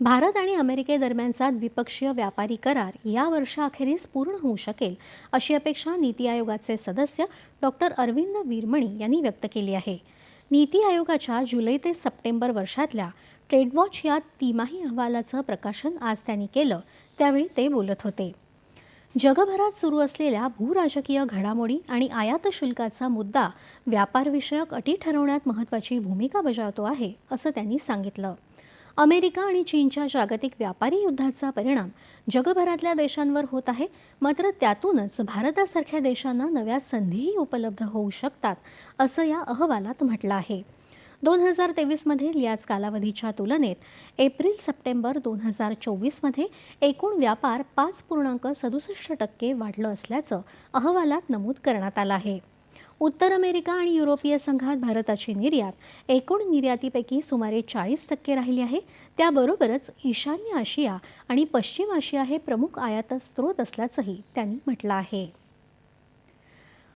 भारत आणि अमेरिकेदरम्यानचा द्विपक्षीय व्यापारी करार या वर्षाअखेरीस पूर्ण होऊ शकेल अशी अपेक्षा नीती आयोगाचे सदस्य डॉक्टर अरविंद वीरमणी यांनी व्यक्त केली आहे. नीती आयोगाच्या जुलै ते सप्टेंबर वर्षातल्या ट्रेडवॉच या तिमाही अहवालाचं प्रकाशन आज त्यांनी केलं त्यावेळी ते बोलत होते. जगभरात सुरू असलेल्या भूराजकीय घडामोडी आणि आयात शुल्काचा मुद्दा व्यापारविषयक अटी ठरवण्यात महत्त्वाची भूमिका बजावतो आहे असं त्यांनी सांगितलं. अमेरिका आणि चीनच्या जागतिक व्यापारी युद्धाचा परिणाम जगभरातल्या देशांवर होत आहे. मात्र त्यातूनच भारतासारख्या देशांना नव्या संधीही उपलब्ध होऊ शकतात असं या अहवालात म्हटलं आहे. दोन हजार तेवीसमधील याच कालावधीच्या तुलनेत एप्रिल सप्टेंबर दोन हजार चोवीसमध्ये एकूण व्यापार पाच पूर्णांक सदुसष्ट टक्के वाढलं असल्याचं अहवालात नमूद करण्यात आलं आहे. उत्तर अमेरिका आणि युरोपीय संघात भारताची निर्यात एकूण निर्यातीपैकी सुमारे चाळीस टक्के राहिली आहे. त्याबरोबरच ईशान्य आशिया आणि पश्चिम आशिया हे प्रमुख आयात स्रोत असल्याचंही त्यांनी म्हटलं आहे.